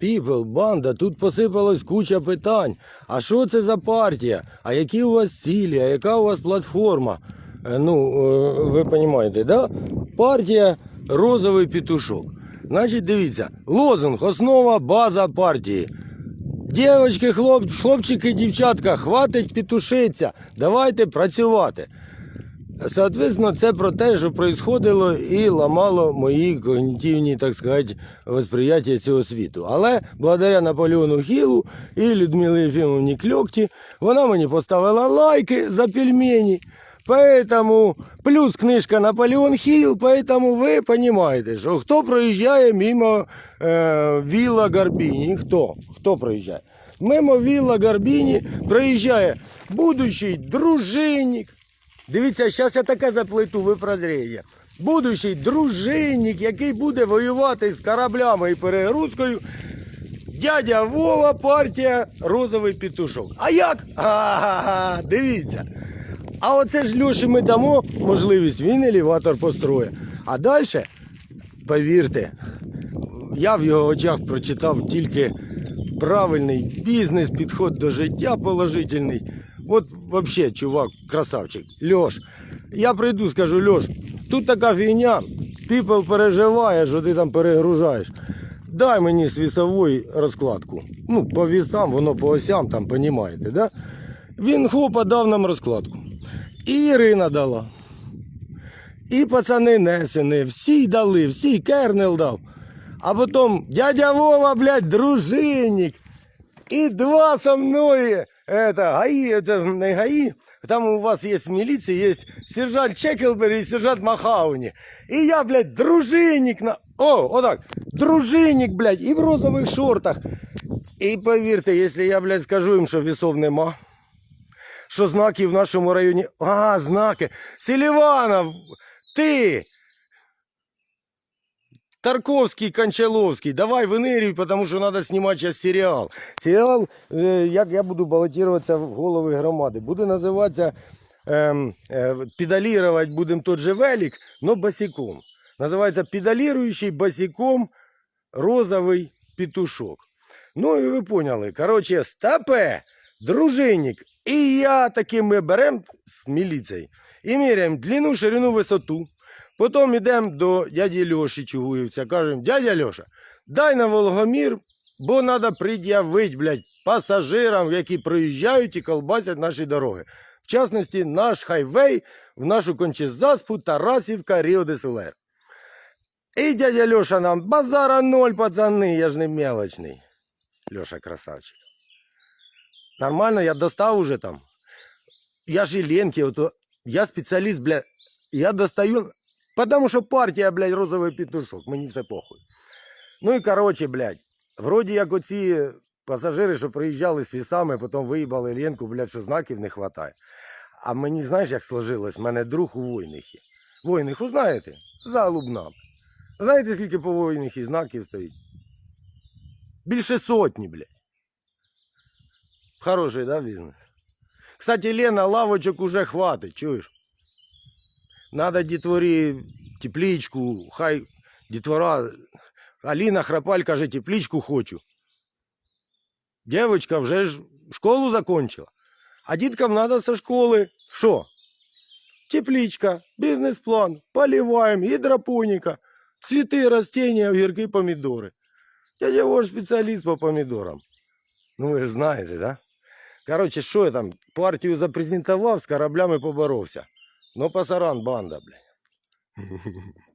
People, банда, тут посипалась куча питань. А що це за партія? А які у вас цілі? А яка у вас платформа? Е, Ну, е, ви розумієте, да? Партія розовий петушок. Значить, дивіться, лозунг, основа, база партії. Дівчатки, хлоп, хлопчики, дівчатка, хватить петушиться, давайте працювати. Соответственно, це про те, що происходило і ламало мої когнітивні, так сказати, восприяття цього світу. Але благодаря Наполеону Хілу і Людмилі Єфімовні Кльокті, вона мені поставила лайки за пельмені. Поэтому плюс книжка Наполеон Хіл, поэтому ви розумієте, що хто проїжджає мимо е, Вілла Гарбіні? Хто? Хто проїжджає? Мимо Вілла Гарбіні проїжджає будущий дружинник, Дивіться, зараз я таке заплету, ви прозріє. Будущий дружинник, який буде воювати з кораблями і перегрузкою. Дядя Вова, партія розовий петушок. А як? Ага, дивіться. А оце ж Льоші ми дамо можливість, він елеватор построє. А далі, повірте, я в його очах прочитав тільки правильний бізнес, підход до життя положительний. От взагалі, чувак, красавчик. Льош, я прийду, скажу, Льош, тут така фігня, піпел переживає, що ти там перегружаєш. Дай мені свісової розкладку. Ну, по вісам, воно по осям, там, понімаєте, да? Він хлопа дав нам розкладку. І Ірина дала. І пацани несені, всі дали, всі кернел дав. А потім дядя Вова, блядь, дружинник. І два со мною Это, ГАИ, это не ГАИ. Там у вас есть милиция, есть сержант Чекелбери и сержант Махауни. И я, блядь, дружинник на... О, вот так. Дружинник, блядь, и в розовых шортах. І повірте, якщо я, блядь, скажу їм, що вісов нема, що знаки в нашому районі. А, знаки. Селіванов, ти. Тарковський, Кончаловський, давай винирюй, тому що треба знімати зараз серіал. Серіал, е, як я буду балотуватися в голови громади, буде називатися ем, е, «Педалірувати будемо тот же велик, но босиком. Називається «Педаліруючий босиком розовий петушок». Ну і ви поняли. Коротше, стопе, дружинник. І я таки ми беремо з міліцією і міряємо длину, ширину, висоту. Потім йдемо до дяді Льоші Чугуївця, кажемо, дядя Льоша, дай на Волгомір, бо треба пред'явити, блядь, пасажирам, які приїжджають і колбасять наші дороги. В частності, наш хайвей в нашу кончезаспу Тарасівка Ріо де Сулер. І дядя Льоша нам, базара ноль, пацани, я ж не мелочний. Льоша красавчик. Нормально, я достав уже там. Я же Ленки, я спеціаліст, бля, я достаю, потому що партія, блядь, розовий петушок, мені все похуй. Ну і короче, блядь, вроді як оці пасажири, що приїжджали з вісами, потім виїбали Ленку, блядь, що знаків не вистачає. А мені знаєш, як сложилось? У мене друг у Войнихі. Войниху знаєте? За Лубнам. Знаєте, скільки по Войнихі знаків стоїть? Більше сотні, блядь. Хороший, да, бізнес? Кстати, Лена, лавочок уже хватить, чуєш? Надо дітворі тепличку, хай дітвора. Аліна Храпаль каже, тепличку хочу. Девочка вже ж школу закончила. А діткам надо со школи. Що? Тепличка, бізнес-план, поливаем, гідропоніка, цвіти, растения, огірки, помідори. Я ваш спеціаліст по помідорам. Ну ви ж знаєте, да? Короче, що я там, партію запрезентував, з кораблями поборовся. Ну, пасаран банда, блядь.